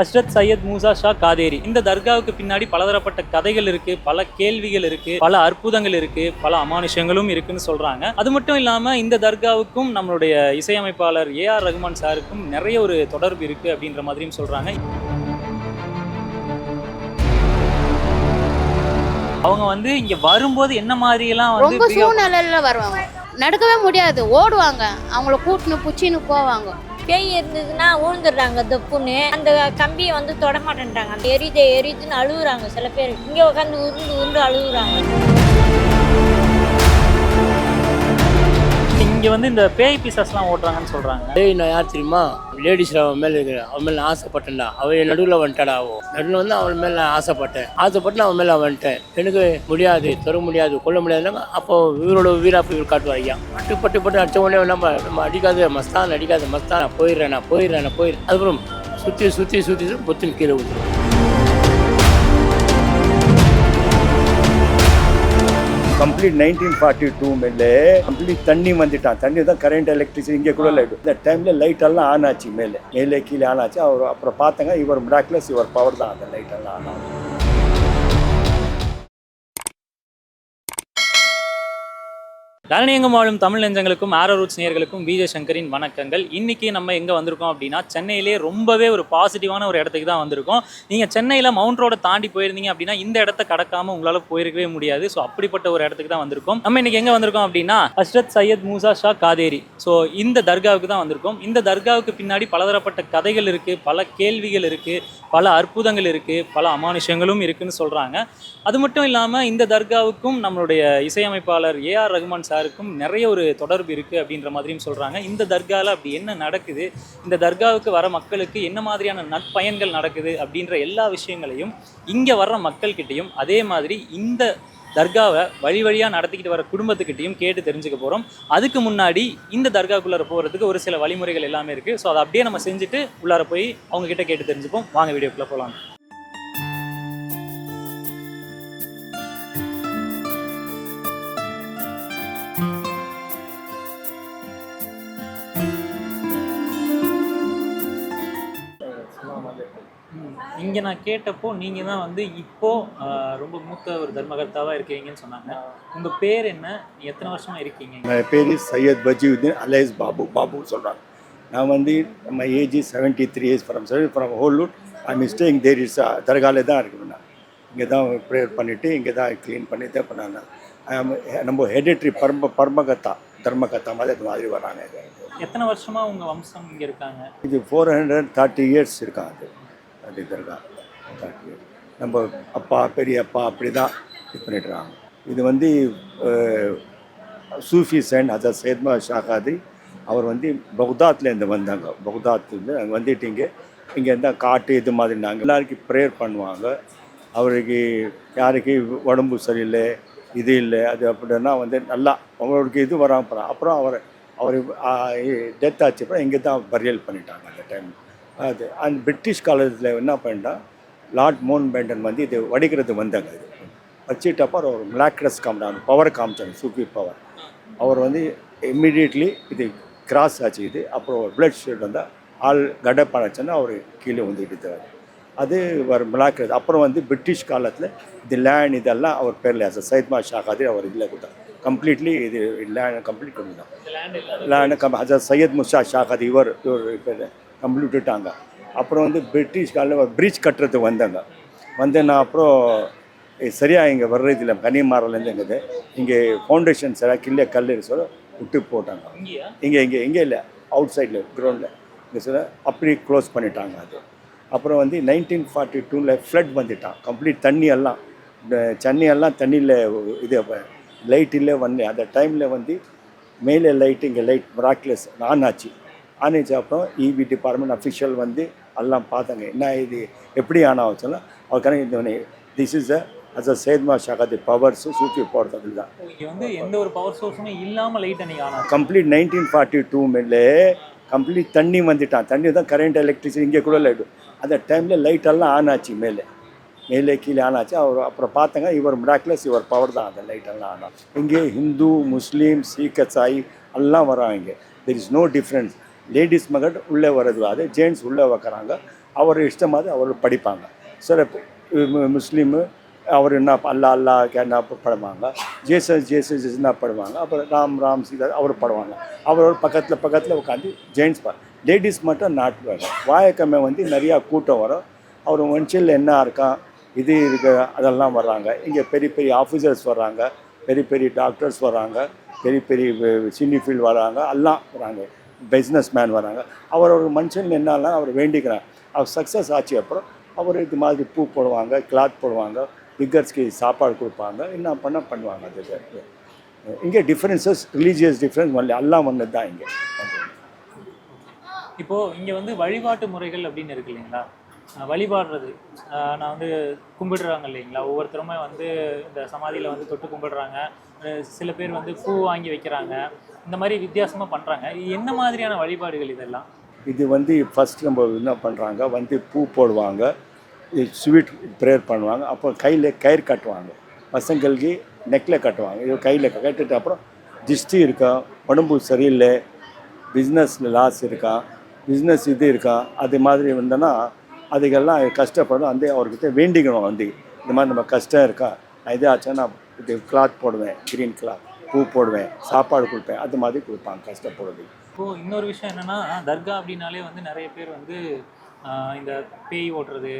ஹஸ்ரத் சையத் மூசா ஷா காதேரி. இந்த தர்காவுக்கு பின்னாடி பலதரப்பட்ட கதைகள் இருக்கு பல கேள்விகள் இருக்கு பல அற்புதங்கள் இருக்கு பல அமானுஷங்களும் இருக்குன்னு சொல்றாங்க. அது மட்டும் இல்லாம இந்த தர்காவுக்கும் நம்மளுடைய இசையமைப்பாளர் ஏ ஆர் ரகுமான் சாருக்கும் நிறைய ஒரு தொடர்பு இருக்கு அப்படின்ற மாதிரியும் சொல்றாங்க. அவங்க வந்து இங்க வரும்போது என்ன மாதிரி எல்லாம் வந்து சூழ்நிலையில வருவாங்க. நடக்கவே முடியாது. ஓடுவாங்க. அவங்கள கூட்டின்னு புச்சின்னு போவாங்க. பேய் இருந்ததுன்னா ஊழ்ந்துடுறாங்க தப்புன்னு. அந்த கம்பியை வந்து தொட மாட்டேன்றாங்க அந்த எரியுது எரியுதுன்னு அழுகுறாங்க சில பேர். இங்கே உட்காந்து உருண்டு உருண்டு அழுகுறாங்க இங்கே வந்து இந்த பேய் பீசஸ்லாம் ஓட்டுறாங்கன்னு சொல்கிறாங்க டேய் நான் யார் தெரியுமா? லேடிஸில் அவன் மேலே இருக்கிறேன் அவன் மேலே ஆசைப்பட்டேன்டா. அவன் நடுவில் வந்துட்டாடா ஆகும் நடுவில் வந்து அவன் மேலே ஆசைப்பட்டேன். ஆசைப்பட்டு அவன் மேலே வந்துட்டேன். எனக்கு முடியாது தொட முடியாது கொல்ல முடியாதுனாங்க அப்போ இவரோட வீராப்பு இவர் காட்டுவார் ஐயா. பட்டு பட்டு பட்டு அடித்த உடனே நம்ம நம்ம அடிக்காத மஸ்தான் அடிக்காத மஸ்தான் நான் போயிடுறேன் நான் போயிடுறேன் நான் போயிடுறேன். அதுக்கப்புறம் சுற்றி சுற்றி சுற்றி பொத்துன்னு கீழே விட்டுரும் கம்ப்ளீட் நைன்டீன் ஃபார்ட்டி டூ மேலே கம்ப்ளீட் தண்ணி வந்துட்டான். தண்ணி தான் கரண்ட் எலக்ட்ரிசிட்டி இங்கே கூட லைட் இந்த டைமில் லைட் எல்லாம் ஆன் ஆச்சு மேலே. மேலே கீழே ஆன் ஆச்சு. அவர் அப்புறம் பார்த்தாங்க இவர் மிராக்லஸ் இவர் பவர் தான். அந்த லைட் எல்லாம் ஆன் ஆகும் தரணியங்கம் வாழும் தமிழ் நெஞ்சங்களுக்கும் ஆரோ ரூட்ஸ் நேயர்களுக்கும் விஜய் சங்கரின் வணக்கங்கள். இன்னைக்கு நம்ம எங்கே வந்திருக்கோம் அப்படின்னா சென்னையிலே ரொம்பவே ஒரு பாசிட்டிவான ஒரு இடத்துக்கு தான் வந்திருக்கோம். நீங்கள் சென்னையில் மவுண்ட் ரோடை தாண்டி போயிருந்தீங்க அப்படின்னா இந்த இடத்த கடக்காமல் உங்களால் போயிருக்கவே முடியாது. ஸோ அப்படிப்பட்ட ஒரு இடத்துக்கு தான் வந்திருக்கோம். நம்ம இன்றைக்கி எங்கே வந்திருக்கோம் அப்படின்னா ஹஸ்ரத் சையத் மூசா ஷா காதேரி ஸோ இந்த தர்காவுக்கு தான் வந்திருக்கோம். இந்த தர்காவுக்கு பின்னாடி பலதரப்பட்ட கதைகள் இருக்குது பல கேள்விகள் இருக்குது பல அற்புதங்கள் இருக்குது பல அமானுஷங்களும் இருக்குன்னு சொல்கிறாங்க அது மட்டும் இல்லாமல் இந்த தர்காவுக்கும் நம்மளுடைய இசையமைப்பாளர் ஏ ஆர் ரகுமான் சாருக்கும் நிறைய ஒரு தொடர்பு இருக்குது அப்படின்ற மாதிரியும் சொல்கிறாங்க இந்த தர்காவில் அப்படி என்ன நடக்குது? இந்த தர்காவுக்கு வர மக்களுக்கு என்ன மாதிரியான நற்பயன்கள் நடக்குது அப்படின்ற எல்லா விஷயங்களையும் இங்கே வர்ற மக்கள்கிட்டையும் அதே மாதிரி இந்த தர்காவை வழி வழியாக நடத்திக்கிட்டு வர குடும்பத்துக்கிட்டையும் கேட்டு தெரிஞ்சுக்க போகிறோம் அதுக்கு முன்னாடி இந்த தர்காக்குள்ளார போகிறதுக்கு ஒரு சில வழிமுறைகள் எல்லாமே இருக்குது ஸோ அதை அப்படியே நம்ம செஞ்சுட்டு உள்ளார போய் அவங்க கிட்ட கேட்டு தெரிஞ்சுப்போம். வாங்க வீடியோக்குள்ளே போகலாம். இங்கே நான் கேட்டப்போ நீங்கள் தான் வந்து இப்போ ஆஹ், ரொம்ப மூத்த ஒரு தர்மகர்த்தாவாக இருக்கிறீங்கன்னு சொன்னாங்க. உங்கள் பேர் என்ன? எத்தனை வருஷமாக இருக்கீங்க என் பேர் சையத் பஜீவுதீன் அலேஸ் பாபு பாபு சொல்கிறாங்க நான் வந்து நம்ம age seventy three years from from ஹோல்லூட் I miss staying there is தர்காலே தான் இருக்கணும் நான். இங்கே தான் ப்ரேயர் பண்ணிவிட்டு இங்கே தான் க்ளீன் பண்ணி தான் பண்ணாங்க நம்ம ஹெரிட்ரி பரம பரமகத்தா தர்மகத்தா மாதிரி மாதிரி வராங்க. எத்தனை வருஷமாக உங்கள் வம்சம் இங்கே இருக்காங்க? இது ஃபோர் ஹண்ட்ரட் தேர்ட்டி இயர்ஸ் இருக்கான் அது தர்கா நம்ம அப்பா பெரியப்பா அப்படி தான் இது பண்ணிடுறாங்க இது வந்து சூஃபி சென்ட் ஹசரத் சேத்மா ஷாகாதி அவர் வந்து பகுதாத்லேருந்து வந்தாங்க. பகுதாத்லேருந்து அங்கே வந்துட்டு இங்கே இங்கே இருந்தால் காட்டு இது மாதிரி நாங்கள் எல்லாருக்கும் ப்ரேயர் பண்ணுவாங்க. அவருக்கு யாருக்கு உடம்பு சரியில்லை இது இல்லை அது அப்படின்னா வந்து நல்லா அவருக்கு இது வராம அப்புறம் அவர் அவர் டெத் ஆச்சு அப்புறம் இங்கே தான் பரியல் பண்ணிட்டாங்க அந்த டைம் அது அந்த பிரிட்டிஷ் காலேஜில் என்ன பண்ணிட்டான் லார்ட் மோன் பேண்டன் வந்து இது வடிக்கிறது வந்தாங்க இது. வச்சுட்டப்போ அவர் மிளாக்ரஸ் காமிட்டாங்க பவர் காமிச்சாங்க சூப்பி பவர் அவர் வந்து இம்மிடியட்லி இது கிராஸ் ஆச்சு இது அப்புறம் பிளட் ஷெட் வந்தால் ஆள் கடை பழச்சுன்னா அவர் கீழே வந்துட்டு அது ஒரு மிளாக்ரஸ் அப்புறம் வந்து பிரிட்டிஷ் காலத்தில் இது லேண்ட் இதெல்லாம் அவர் பேரில் சைத்மா ஷாகாதி அவர் இதில் கொடுத்தார். கம்ப்ளீட்லி இது லேண்ட் கம்ப்ளீட் கொடுத்தான் லேண்ட் கம் ஹசரத் சையத் முஷா ஷாகாதி இவர் இவர் பேர். கம்ப்ளீட் விட்டாங்க அப்புறம் வந்து பிரிட்டிஷ் காலில் பிரிட்ஜ் கட்டுறதுக்கு வந்தாங்க. வந்து நான் அப்புறம் இது சரியா இங்கே வர்றது இல்லை. கன்னிமாரிலேருந்து எங்குது இங்கே ஃபவுண்டேஷன் சரியாக கிள்ளே கல் சொல்ல விட்டு போட்டாங்க. இங்கே இங்கே இங்கே இல்லை. அவுட் சைடில் கிரவுண்டில் இங்கே சொல்ல அப்படி க்ளோஸ் பண்ணிட்டாங்க அது. அப்புறம் வந்து நைன்டீன் ஃபார்ட்டி டூவில் ஃப்ளட் வந்துட்டான். கம்ப்ளீட் தண்ணி எல்லாம் சென்னை எல்லாம் தண்ணியில் இது லைட் இல்லை வரல அந்த டைமில் வந்து மேலே லைட் இங்கே லைட் மிராக்லஸ் ஆன் ஆச்சு. ஆனிச்சு அப்புறம் இபி டிபார்ட்மெண்ட் அஃபிஷியல் வந்து எல்லாம் பார்த்தாங்க. என்ன இது? எப்படி ஆன் ஆச்சுன்னா அவர் கணக்கு this is a as a சேத்மா Shahadi powers சூஃபி போடுறதுக்கு தான். இங்கே வந்து எந்த ஒரு பவர் சோர்ஸுமே இல்லாமல் லைட் அன்றைக்கி கம்ப்ளீட் நைன்டீன் ஃபார்ட்டி டூ மில்லே கம்ப்ளீட் தண்ணி வந்துட்டான். தண்ணி தான் கரண்ட் எலக்ட்ரிசிட்டி இங்கே கூட லைட்டு அந்த டைமில் லைட்டெல்லாம் ஆன் ஆச்சு மேலே. மேலே கீழே ஆன் ஆச்சு. அவர் அப்புறம் பார்த்தாங்க இவர் மிராக்லஸ் இவர் பவர் தான். அந்த லைட்டெல்லாம் ஆன் ஆச்சு. இங்கே ஹிந்து முஸ்லீம் சீக்க சாய் எல்லாம் வராங்க. There is no difference ladies மகன் உள்ளே வர்றது அது ஜென்ட்ஸ் உள்ளே வைக்கிறாங்க. அவர் இஷ்டமாவது அவர் படிப்பாங்க. சில முஸ்லீமு அவர் என்ன அல்லா அல்லா என்ன படுவாங்க. ஜேசஸ் ஜேசஸ் என்ன படுவாங்க. அப்புறம் ராம் ராம் சீதா அவர் படுவாங்க. அவர் பக்கத்தில் பக்கத்தில் உட்காந்து ஜென்ட்ஸ் பா லேடிஸ் மட்டும் நாட்டுவாங்க வாயக்கம்மை வந்து நிறையா கூட்டம் வரும். அவர் மனுஷில் என்ன இருக்கான் இது இருக்க அதெல்லாம் வர்றாங்க. இங்கே பெரிய பெரிய ஆஃபீஸர்ஸ் வர்றாங்க. பெரிய பெரிய டாக்டர்ஸ் வராங்க பெரிய பெரிய சினி ஃபீல்ட் வராங்க எல்லாம் வராங்க பிஸ்னஸ் மேன் வராங்க. அவர் ஒரு மனுஷன் என்னெல்லாம் அவர் வேண்டிக்கிறார். அவர் சக்ஸஸ் ஆச்சு அப்புறம் அவர் இது மாதிரி பூ போடுவாங்க கிளாத் போடுவாங்க பிக்கர்ஸ்க்கு சாப்பாடு கொடுப்பாங்க என்ன பண்ண பண்ணுவாங்க அது இங்கே டிஃப்ரென்சஸ் ரிலீஜியஸ் டிஃப்ரென்ஸ் வரல எல்லாம் ஒன்று தான் இங்கே. இப்போது இங்கே வந்து வழிபாட்டு முறைகள் அப்படின்னு இருக்கு இல்லைங்களா? வழிபாடுறது. நான் வந்து கும்பிடுறாங்க இல்லைங்களா? ஒவ்வொருத்தருமே வந்து இந்த சமாதியில் வந்து தொட்டு கும்பிடுறாங்க. சில பேர் வந்து பூ வாங்கி வைக்கிறாங்க. இந்த மாதிரி வித்தியாசமாக பண்ணுறாங்க என்ன மாதிரியான வழிபாடுகள் இதெல்லாம்? இது வந்து ஃபஸ்ட் நம்ம என்ன பண்ணுறாங்க வந்து பூ போடுவாங்க ஸ்வீட் ப்ரேயர் பண்ணுவாங்க அப்புறம் கையில் கயிறு கட்டுவாங்க. பசங்களுக்கு நெக்கில் கட்டுவாங்க. இது கையில் கட்டிட்டு அப்புறம் திஷ்டி இருக்கா உடம்பு சரியில்லை பிஸ்னஸில் லாஸ் இருக்கா பிஸ்னஸ் இது இருக்கா அது மாதிரி வந்தோன்னா அதுக்கெல்லாம் கஷ்டப்படும். வந்து அவர்கிட்ட வேண்டிக்கணும் வந்து. இந்த மாதிரி நம்ம கஷ்டம் இருக்கா நான் இதே ஆச்சுன்னா நான் இது கிளாத் போடுவேன் க்ரீன் கிளாத் பூ போடுவேன் சாப்பாடு கொடுப்பேன் அது மாதிரி கொடுப்பாங்க கஷ்டப்படுறது. இப்போ இன்னொரு விஷயம் என்னன்னா தர்கா அப்படின்னாலே வந்து நிறைய பேர் வந்து இந்த பேய் ஓட்டுறது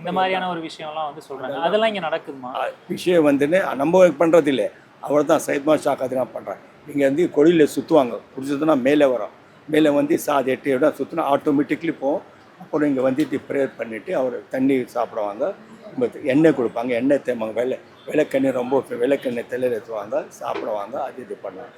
இந்த மாதிரியான ஒரு விஷயம்லாம் வந்து சொல்றாங்க. அதெல்லாம் இங்க நடக்குதுமா? விஷயம் வந்துன்னு நம்ம பண்ணுறது இல்லை அவர் தான் சைத்மா ஷாக்காதி தான் பண்ணுறாங்க இங்கே வந்து கொடியில் சுற்றுவாங்க பிடிச்சதுன்னா மேலே வரும். மேலே வந்து சாதி எட்டு இடம் சுற்றினா ஆட்டோமேட்டிக்லி போகும். அப்புறம் இங்கே வந்து இது ப்ரேயர் பண்ணிவிட்டு அவர் தண்ணி சாப்பிடுவாங்க. எண்ணெய் கொடுப்பாங்க. எண்ணெய் தேய்ப்பாங்க. வெள்ளை. விளக்கெண்ணெய் ரொம்ப விளக்கெண்ணெய் தலையில் ஏற்றுவாங்க சாப்பிடுவாங்க அது இது பண்ணுவாங்க.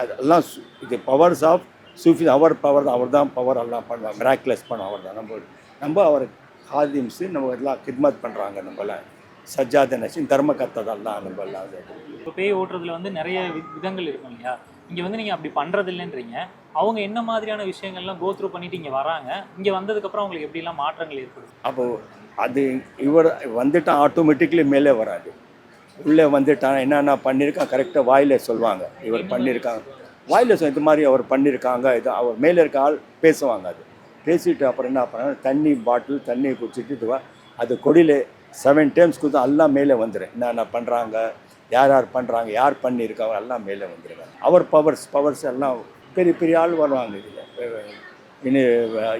அதெல்லாம் இது பவர்ஸ் ஆஃப் சூஃபி அவர் பவர் தான் அவர் தான் பவர் எல்லாம் பண்ணுவாங்க. மிராக்லஸ் பண்ணுவோம் அவர் தான். நம்ம நம்ம அவர் ஹாதிம்ஸு நம்ம எல்லாம் கித்மத் பண்ணுறாங்க நம்மளாம் சஜ்ஜாத நசின் தர்ம கத்ததெல்லாம் நம்ம எல்லாம். இப்போ பேய் ஓட்டுறதுல வந்து நிறைய விதங்கள் இருக்கும் இல்லையா? இங்க வந்து நீங்க அப்படி பண்றது இல்லைன்றீங்க அவங்க என்ன மாதிரியான விஷயங்கள்லாம் கோ த்ரூ பண்ணிட்டு இங்க வராங்க. இங்க வந்ததுக்கு அப்புறம் அவங்களுக்கு எப்படிலாம் மாற்றங்கள் ஏற்படுது அப்போ அது இவர் வந்துட்டான் ஆட்டோமேட்டிக்லி மேலே வராது. உள்ளே வந்துட்டான் என்னென்ன பண்ணியிருக்கான் கரெக்டாக வாயில சொல்லுவாங்க. இவர் பண்ணியிருக்காங்க வாயில சொல் இது மாதிரி அவர் பண்ணியிருக்காங்க இது அவர் மேலே இருக்க ஆள் பேசுவாங்க அது. பேசிட்டு அப்புறம் என்ன பண்ணாங்க தண்ணி பாட்டில் தண்ணி குடிச்சிட்டு இதுவா அது கொடியில் செவன் டைம்ஸ் கொடுத்து எல்லாம் மேலே வந்துடும் என்னென்ன பண்ணுறாங்க யார் யார் பண்ணுறாங்க யார் பண்ணியிருக்காங்க எல்லாம் மேலே வந்துடுவாங்க அவர் பவர்ஸ் பவர்ஸ் எல்லாம் பெரிய பெரிய ஆள் வருவாங்க இதில். இனி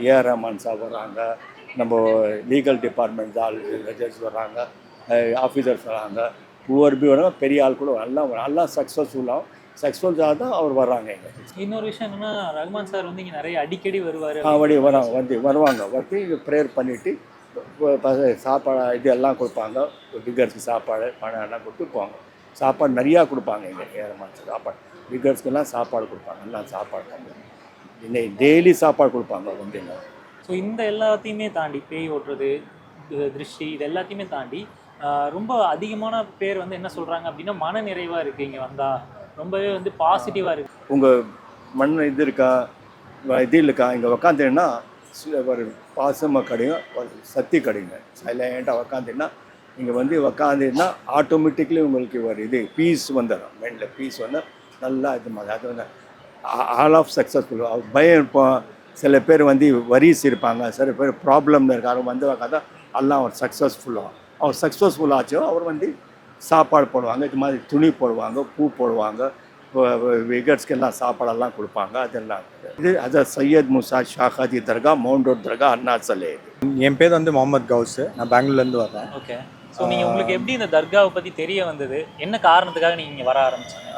ஏஆர் ரஹ்மான் சார் வராங்க நம்ம லீகல் டிபார்ட்மெண்ட் ஆள் ஜட்ஜ் வராங்க ஆஃபீஸர்ஸ் வராங்க ஒவ்வொரு பி வராங்க பெரிய ஆள் கூட எல்லாம் வராங்க. எல்லாம் சக்ஸஸ்ஃபுல்லாக சக்ஸஸ்ஃபுல்லாக தான் அவர் வர்றாங்க இங்கே. இன்னொரு விஷயம் என்னன்னா ரஹ்மான் சார் வந்து இங்க நிறைய அடிக்கடி வருவாரு. அப்படி வராங்க வந்து வருவாங்க. வந்து இங்கே ப்ரேயர் பண்ணிவிட்டு சாப்பாடு இது எல்லாம் கொடுப்பாங்க. பிகர்ஸ்க்கு சாப்பாடு பணம் எல்லாம் கொடுத்து போவாங்க. சாப்பாடு நிறையா கொடுப்பாங்க இங்கே ஏறமான சாப்பாடு பிகர்ஸ்க்கெல்லாம் சாப்பாடு கொடுப்பாங்க. எல்லாம் சாப்பாடு இன்னைக்கு டெய்லி சாப்பாடு கொடுப்பாங்க வந்து. ஸோ இந்த எல்லாத்தையுமே தாண்டி பேய் ஓட்டுறது திருஷ்டி இது எல்லாத்தையுமே தாண்டி ரொம்ப அதிகமான பேர் வந்து என்ன சொல்கிறாங்க அப்படின்னா மன நிறைவாக இருக்குது இங்கே வந்தால் ரொம்பவே வந்து பாசிட்டிவாக இருக்குது உங்கள் மண் இது இருக்கா? இது இருக்கா இங்கே உக்காந்துன்னா ஒரு பாசமாக கிடைக்கும் ஒரு சக்தி கிடைக்குங்க சைலண்ட்டாக உக்காந்துன்னா இங்கே வந்து உக்காந்துன்னா ஆட்டோமேட்டிக்லி உங்களுக்கு ஒரு இது பீஸ் வந்துடும் மைண்டில் பீஸ் வந்து நல்லா இது மாதிரி. அது வந்து ஆல் ஆஃப் சக்ஸஸ்ஃபுல் பயம் இருப்போம். சில பேர் வந்து வரிஸ் இருப்பாங்க. சில பேர் ப்ராப்ளம் இருக்காங்க. வந்து உக்காந்தா எல்லாம் ஒரு சக்ஸஸ்ஃபுல்லாக அவர் சக்ஸஸ்ஃபுல் ஆச்சோ. அவர் வந்து சாப்பாடு போடுவாங்க. இது மாதிரி துணி போடுவாங்க பூ போடுவாங்க விகர்ஸ்க்கு எல்லாம் சாப்பாடெல்லாம் கொடுப்பாங்க. அதெல்லாம். இது அது சையத் முசா ஷாகாதி தர்கா மவுண்ட் ரோட் தர்கா அண்ணா சலே என் பேர் வந்து முகமது கவுஸ். நான் பெங்களூர்லேருந்து வரேன் ஓகே. ஸோ நீங்க உங்களுக்கு எப்படி இந்த தர்காவை பத்தி தெரிய வந்தது? என்ன காரணத்துக்காக நீங்க இங்க வர ஆரம்பிச்சீங்க?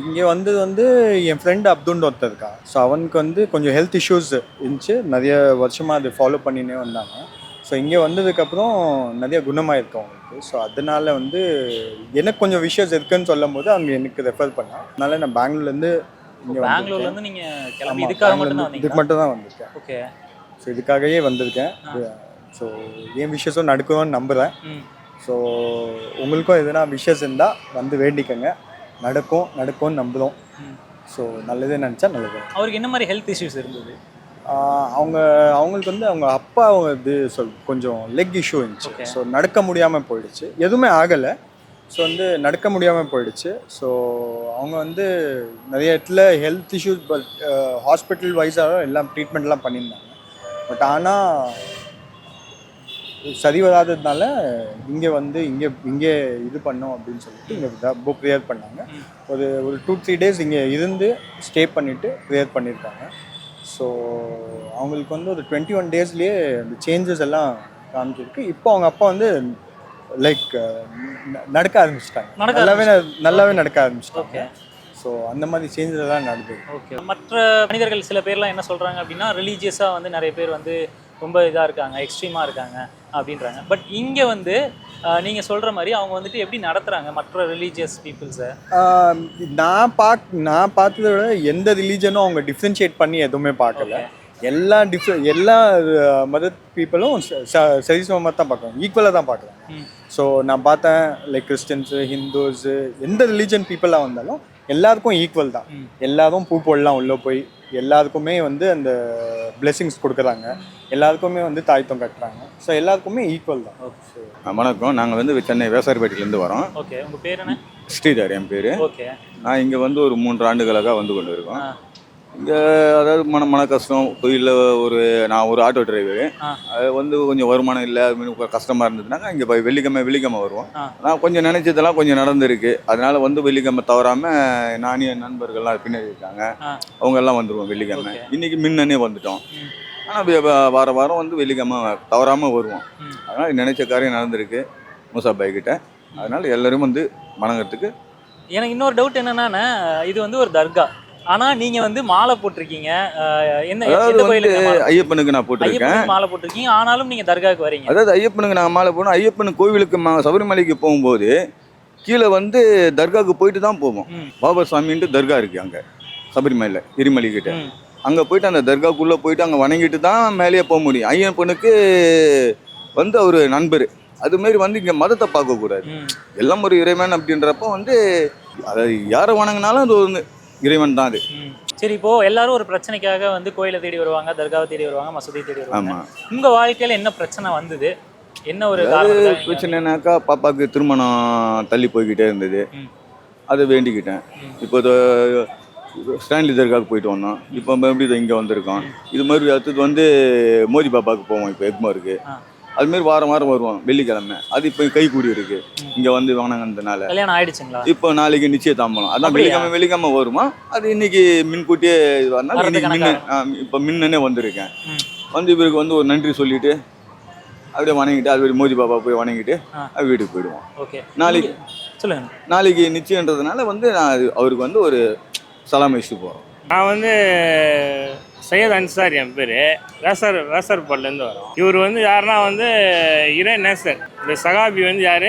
இங்கே வந்தது வந்து என் ஃப்ரெண்டு அப்துன்னு ஒருத்தர் இருக்கான் ஸோ அவனுக்கு வந்து கொஞ்சம் ஹெல்த் இஷ்யூஸ் இருந்துச்சு. நிறைய வருஷமாக அது ஃபாலோ பண்ணினே வந்தாங்க. ஸோ இங்கே வந்ததுக்கப்புறம் நிறைய குணமாயிருக்கு அவங்களுக்கு. ஸோ அதனால வந்து எனக்கு கொஞ்சம் விஷயஸ் இருக்குன்னு சொல்லும் போது அவங்க எனக்கு ரெஃபர் பண்ணான். அதனால நான் பெங்களூர்லேருந்து இங்கே பெங்களூர்ல இருந்து நீங்க கிளம்பி இதுக்காக மட்டும் தான் இதுக்கு மட்டும் தான் வந்திருக்கேன். ஓகே. ஸோ இதுக்காகவே வந்திருக்கேன். ஸோ என் விஷயஸும் நடக்கும்னு நம்புகிறேன் ஸோ உங்களுக்கும் எதுனா விஷஸ் இருந்தால் வந்து வேண்டிக்கங்க. நடக்கும் நடக்கும்னு நம்புகிறோம். ஸோ நல்லதே நினச்சா நல்லது. அவருக்கு என்ன மாதிரி ஹெல்த் இஷ்யூஸ் இருந்தது? அவங்க அவங்களுக்கு வந்து அவங்க அப்பா அவங்க இது சொல் கொஞ்சம் லெக் இஷ்யூ இருந்துச்சு. ஸோ நடக்க முடியாமல் போயிடுச்சு. எதுவுமே ஆகலை. ஸோ வந்து நடக்க முடியாமல் போயிடுச்சு. ஸோ அவங்க வந்து நிறைய இடத்துல ஹெல்த் இஷ்யூஸ் பட் ஹாஸ்பிட்டல் வைஸாக எல்லாம் ட்ரீட்மெண்ட்லாம் பண்ணியிருந்தாங்க. பட் ஆனால் சரி வராததுனால இங்கே வந்து இங்கே இங்கே இது பண்ணோம் அப்படின்னு சொல்லிட்டு இங்கே புக் ப்ரேயர் பண்ணாங்க. ஒரு ஒரு டூ த்ரீ டேஸ் இங்கே இருந்து ஸ்டே பண்ணிவிட்டு ப்ரேயர் பண்ணியிருக்காங்க. ஸோ அவங்களுக்கு வந்து ஒரு டுவெண்ட்டி ஒன் டேஸ்லேயே அந்த சேஞ்சஸ் எல்லாம் காமிச்சிருக்கு. இப்போ அவங்க அப்பா வந்து லைக் நடக்க ஆரம்பிச்சிட்டாங்க. நல்லாவே நல்லாவே நடக்க ஓகே ஆரம்பிச்சிட்டாங்க. ஸோ அந்த மாதிரி சேஞ்சஸ் எல்லாம் நடக்குது ஓகே மற்ற மனிதர்கள் சில பேர்லாம் என்ன சொல்கிறாங்க அப்படின்னா ரிலீஜியஸாக வந்து நிறைய பேர் வந்து ரொம்ப இதாக இருக்காங்க எக்ஸ்ட்ரீமாக இருக்காங்க அப்படின்றாங்க. பட் இங்கே வந்து நீங்கள் சொல்கிற மாதிரி அவங்க வந்துட்டு எப்படி நடத்துகிறாங்க மற்ற ரிலீஜியஸ் பீப்புள்ஸை நான் பாக் நான் பார்த்ததை விட எந்த ரிலீஜனும் அவங்க டிஃப்ரென்ஷியேட் பண்ணி எதுவுமே பார்க்கல. எல்லா டிஃப்ரெ எல்லா மத பீப்புளும் சரிசமமாக தான் பார்க்குறாங்க. ஈக்குவலாக தான் பார்க்குறாங்க. ஸோ நான் பார்த்தேன் லைக் கிறிஸ்டின்ஸு ஹிந்துஸு எந்த ரிலீஜன் பீப்புளாக வந்தாலும் எல்லாருக்கும் ஈக்குவல் தான். எல்லாரும் பூ போடலாம் உள்ளே போய் எல்லாருக்குமே வந்து அந்த பிளெஸிங்ஸ் கொடுக்குறாங்க. எல்லாருக்குமே வந்து தாய்த்தம் கட்டுறாங்க. ஸோ எல்லாருக்குமே ஈக்குவல் தான். ஸோ வணக்கம். நாங்கள் வந்து சென்னை விவசாயப்பேட்டையிலேருந்து வரோம். ஓகே உங்கள் பேர் என்ன? ஸ்ரீதர் என் பேர். ஓகே நான் இங்கே வந்து ஒரு மூன்று ஆண்டுகளாக வந்து கொண்டு இருக்கோம். இங்கே அதாவது மன மன கஷ்டம் தொழிலில் ஒரு நான் ஒரு ஆட்டோ டிரைவரு. அது வந்து கொஞ்சம் வருமானம் இல்லை அது மாதிரி கஷ்டமாக இருந்ததுனாங்க இங்கே போய் வெள்ளிக்கிழமை வெள்ளிக்கிழமை வருவோம். நான் கொஞ்சம் நினச்சதெல்லாம் கொஞ்சம் நடந்திருக்கு அதனால வந்து வெள்ளிக்கிழமை தவறாமல் நானே என் நண்பர்கள்லாம் பின்னாடி இருக்காங்க. அவங்க எல்லாம் வந்துருவோம் வெள்ளிக்கிழமை. இன்னைக்கு முன்னனே வந்துட்டோம். ஆனால் வார வாரம் வந்து வெள்ளிக்கிழமை தவறாமல் வருவோம். அதனால் நினைச்ச காரியம் நடந்திருக்கு மூசா கிட்ட அதனால எல்லாரும் வந்து வணங்குறதுக்கு எனக்கு இன்னொரு டவுட் என்னன்னா இது வந்து ஒரு தர்கா ஆனா நீங்க வந்து மாலை போட்டிருக்கீங்க. மாலை ஐயப்பனுக்கு நான் போட்டிருக்கேன். மாலை போட்டிருக்கீங்க. ஆனாலும் நீங்க தர்காவுக்கு வரீங்க. அதாவது ஐயப்பனுக்கு நான் மாலை போனோம் ஐயப்பன் கோவிலுக்கு சபரிமலைக்கு போகும்போது கீழே வந்து தர்காவுக்கு போயிட்டு தான் போவோம். ம். பாபர் சாமின்ட்டு தர்கா இருக்கு அங்கே சபரிமலையில் எரிமலை கிட்ட. அங்கே போயிட்டு அந்த தர்காக்குள்ளே போயிட்டு அங்கே வணங்கிட்டு தான் மேலேயே போக முடியும். ஐயப்பனுக்கு வந்து அவர் நண்பர். அதுமாரி வந்து இங்கே மதத்தை பார்க்கக்கூடாது. எல்லாம் ஒரு இறைவன் அப்படின்றப்போ வந்து அதாவது யாரை வணங்கினாலும் அது ஒரு இறைவன் தான் அது. சரி இப்போ எல்லாரும் ஒரு பிரச்சனைக்காக வந்து கோயிலை தேடி வருவாங்க தர்காவை தேடி வருவாங்க மசூதியை தேடி வருவாங்க. உங்க வாழ்க்கையில என்ன பிரச்சனை வந்தது? என்ன ஒரு பிரச்சனைனாக்கா பாப்பாவுக்கு திருமணம் தள்ளி போய்கிட்டே இருந்தது. அதை வேண்டிக்கிட்டேன். இப்போ ஸ்டான்லி தர்காவுக்கு போயிட்டு வந்தோம். இப்போ மறுபடியும் இங்கே வந்திருக்கோம். இது மாதிரி அடுத்தது வந்து மோதி பாப்பாவுக்கு போவோம் இப்போ எக்மோருக்கு. ஆ. அது மாதிரி வாரம் வாரம் வருவோம் வெள்ளிக்கிழமை. அது இப்போ கை கூடி இருக்கு. இங்கே வந்து வணங்கினதுனால கல்யாணம் ஆயிடுச்சுங்களா? இப்போ நாளைக்கு நிச்சயதாம்பலம் அதான் அப்படியா? வெள்ளிக்கிழமை வெள்ளிக்கிழமை வருமா? அது இன்னைக்கு மின்கூட்டியே இது வரனால இன்னைக்கு மின்ன இப்போ மின்னனே வந்திருக்கேன். வந்து இவருக்கு வந்து ஒரு நன்றி சொல்லிட்டு அப்படியே வணங்கிட்டு அது மோதி பாபா போய் வணங்கிட்டு வீட்டுக்கு போயிடுவோம். ஓகே. நாளைக்கு சொல்லுங்க. நாளைக்கு நிச்சயன்றதுனால வந்து நான் அவருக்கு வந்து ஒரு சலாம் வச்சுட்டு போகிறோம் நான் வந்து சையத் அன்சாரி என் பேர். வேசர் வேசர்பாட்லேருந்து வரோம். இவர் வந்து யாருன்னா வந்து இறை நேசர். இந்த சகாபி வந்து யார்?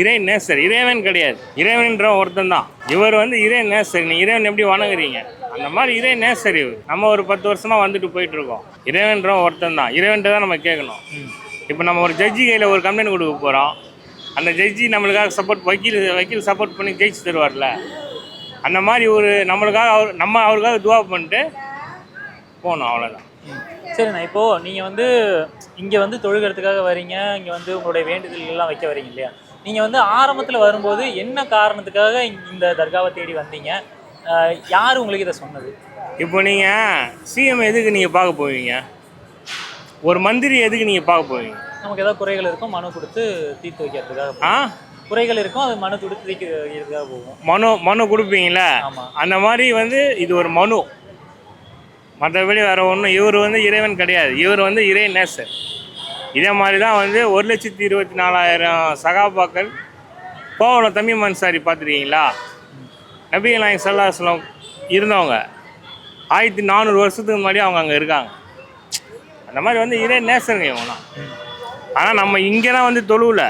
இறை நேசர். இறைவன் கிடையாது. இறைவன்ற ஒருத்தன் தான். இவர் வந்து இறை நேசர். நீ இறைவன் எப்படி வணங்குறீங்க? அந்த மாதிரி இறை நேசர் இவர். நம்ம ஒரு பத்து வருஷமாக வந்துட்டு போயிட்டு இருக்கோம் இறைவன்ற ஒருத்தன் தான். இறைவன்ட்ட தான் நம்ம கேட்கணும். இப்போ நம்ம ஒரு ஜட்ஜி கையில் ஒரு கம்ப்ளைண்ட் கொடுக்க போகிறோம் அந்த ஜட்ஜி நம்மளுக்காக சப்போர்ட் வக்கீல் வக்கீல் சப்போர்ட் பண்ணி ஜெயிச்சு தருவார்ல. அந்த மாதிரி ஒரு நம்மளுக்காக அவர் நம்ம அவருக்காக துவா பண்ணிட்டு போகணும் அவ்வளோதான் சரிண்ணா இப்போ நீங்க வந்து இங்க வந்து தொழுகிறதுக்காக வரீங்க இங்க வந்து உங்களுடைய வேண்டுதல் எல்லாம் வைக்க வரீங்க இல்லையா? நீங்க வந்து ஆரம்பத்துல வரும்போது என்ன காரணத்துக்காக இங்க- இந்த தர்காவை தேடி வந்தீங்க? யார் உங்களுக்கு இதை சொன்னது? இப்போ நீங்கள் சிஎம் எதுக்கு நீங்கள் பார்க்க போவீங்க? ஒரு மந்திரி எதுக்கு நீங்கள் பார்க்க போவீங்க? நமக்கு ஏதாவது குறைகள் இருக்கும் மனு கொடுத்து தீர்த்து வைக்கிறதுக்காக. ஆ? குறைகள் இருக்கும் அது மனு தீர்த்து வைக்கிறதுக்காக போவோம் மனு மனு கொடுப்பீங்களா அந்த மாதிரி வந்து இது ஒரு மனு. மற்றபடி வேற ஒன்றும் இவர் வந்து இறைவன் கிடையாது. இவர் வந்து இறை நேசர். இதே மாதிரி தான் வந்து ஒரு லட்சத்தி இருபத்தி நாலாயிரம் சகாபாக்கள் கோவலம் தமிழ் மன்சாரி பார்த்துருக்கீங்களா? நபிகள் நாயக் சல்லாஹலம் இருந்தவங்க. ஆயிரத்தி நானூறு வருஷத்துக்கு முன்னாடி அவங்க அங்கே இருக்காங்க. அந்த மாதிரி வந்து இறை நேசருங்க இவங்களாம் ஆனால் நம்ம இங்கே தான் வந்து தொழுவுல.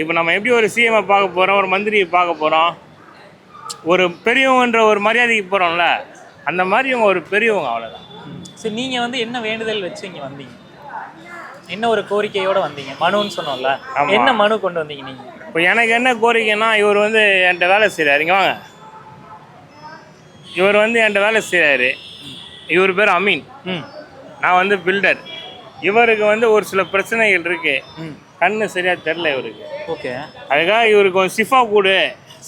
இப்போ நம்ம எப்படி ஒரு சிஎம்ஐ பார்க்க போகிறோம் ஒரு மந்திரியை பார்க்க போகிறோம் ஒரு பெரியவங்கன்ற ஒரு மரியாதைக்கு போகிறோம்ல அந்த மாதிரி இவங்க ஒரு பெரியவங்க அவ்வளோதான் சரி நீங்க வந்து என்ன வேண்டுதல் வச்சு இங்க வந்தீங்க? என்ன ஒரு கோரிக்கையோட வந்தீங்க? மனுன்னு சொன்னோம்ல. என்ன மனு கொண்டு வந்தீங்க நீங்க? இப்போ எனக்கு என்ன கோரிக்கைன்னா இவர் வந்து என்கிட்ட வேலை செய்கிறாரு இங்கே வாங்க. இவர் வந்து என்கிட்ட வேலை செய்கிறாரு இவர் பேர் அமீன். ம். நான் வந்து பில்டர். இவருக்கு வந்து ஒரு சில பிரச்சனைகள் இருக்கு. ம். கண்ணு சரியா தெரில இவருக்கு. ஓகே. அதுக்காக இவருக்கு ஒரு சிஃபா கூடு.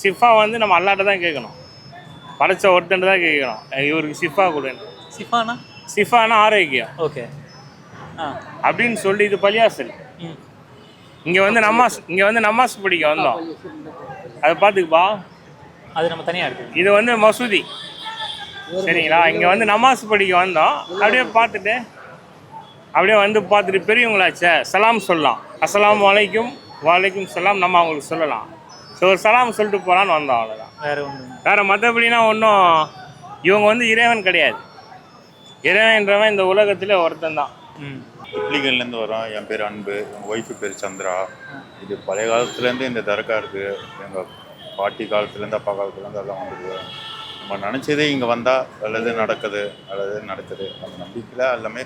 சிஃபா வந்து நம்ம அல்லாட்ட தான் கேட்கணும். படைச்ச ஒருத்தன் தான் கேட்கணும். இவருக்கு சிஃபா கூடுன்னு. சிஃபானா? சிஃபானா ஆரோக்கியம். ஓகே. ஆ. அப்படின்னு சொல்லி இது பலியாசல் ம். இங்க வந்து நமாஸ் இங்க வந்து நமாஸ் படிக்க வந்தோம். அதை பார்த்துக்குப்பா அது நம்ம தனியாக எடுத்துக்கணும் இது வந்து மசூதி. சரிங்களா? இங்க வந்து நமாஸ் படிக்க வந்தோம். அப்படியே பார்த்துட்டு அப்படியே வந்து பார்த்துட்டு பெரியவங்களாச்சே. சலாம் சொல்லலாம். அஸ்ஸலாமு அலைக்கும் வலைக்கும் சலாம் நம்ம அவங்களுக்கு சொல்லலாம். ஸோ ஒரு சலாம் சொல்லிட்டு போகலான்னு வந்தோம் அவ்வளோதான் வேற ஒன்று வேற மற்றபடினா ஒன்றும் இவங்க வந்து இறைவன் கிடையாது. இறைவன்றவன் இந்த உலகத்தில் ஒருத்தன் தான். இட்லிகள்லேருந்து வரோம் என் பேர் அன்பு எங்கள் ஒய்ஃபு பேர் சந்திரா. இது பழைய காலத்துலேருந்து இந்த தர்கா இருக்குது எங்கள் பாட்டி காலத்துலேருந்து அப்பா காலத்துலேருந்து எல்லாம் வந்துருக்கு நம்ம நினச்சதே இங்கே வந்தால் நல்லது நடக்குது நல்லது நடக்குது. நம்ம நம்பிக்கையில் எல்லாமே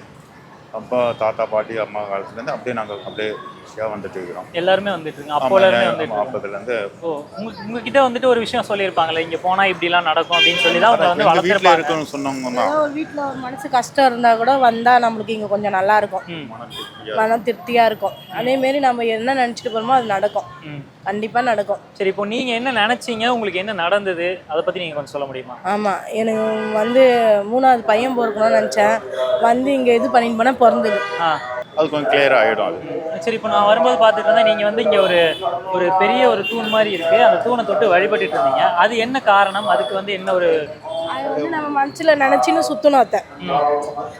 அப்பா தாத்தா பாட்டி அம்மா காலத்துலேருந்து அப்படியே நாங்கள் அப்படியே ஈஸியாக வந்துட்டு இருக்கிறோம். எல்லாருமே வந்துட்டு. அப்போதுலேருந்து ஓ உங்க உங்ககிட்ட வந்துட்டு ஒரு விஷயம் சொல்லியிருப்பாங்களே இங்க போனா இப்படிலாம் நடக்கும் அப்படின்னு சொல்லி தான் அவங்க வந்து வீட்டில் வளர்த்துருப்பாங்க. இருக்கணும்னு சொன்னவங்க தான் ஏதோ ஒரு வீட்டில் ஒரு மனசு கஷ்டம் இருந்தால் கூட வந்தால் நம்மளுக்கு இங்கே கொஞ்சம் நல்லா இருக்கும். ம். மன திருப்தியாக மன திருப்தியாக இருக்கும். அதேமாரி நம்ம என்ன நினச்சிட்டு போகிறோமோ அது நடக்கும். ம். கண்டிப்பாக நடக்கும். சரி இப்போ நீங்க என்ன நினைச்சீங்க? உங்களுக்கு என்ன நடந்தது? அதை பத்தி நீங்க கொஞ்சம் சொல்ல முடியுமா? ஆமாம் எனக்கு வந்து மூணாவது பையன் பிறக்கணும்னு நினச்சேன். வந்து இங்கே இது பண்ணிட்டு போனால் பிறந்தது. ஆ. அது கொஞ்சம் கிளியர் ஆகிடும் அது. சரி இப்போ நான் வரும்போது பார்த்துட்டு இருந்தேன் நீங்க வந்து இங்க ஒரு ஒரு பெரிய ஒரு தூண் மாதிரி இருக்கு. அந்த தூணை தொட்டு வழிபட்டுட்டு இருந்தீங்க. அது என்ன காரணம்? அதுக்கு வந்து என்ன ஒரு அது வந்து நம்ம மனசில் நினச்சின்னு சுற்றணும் அத்தை.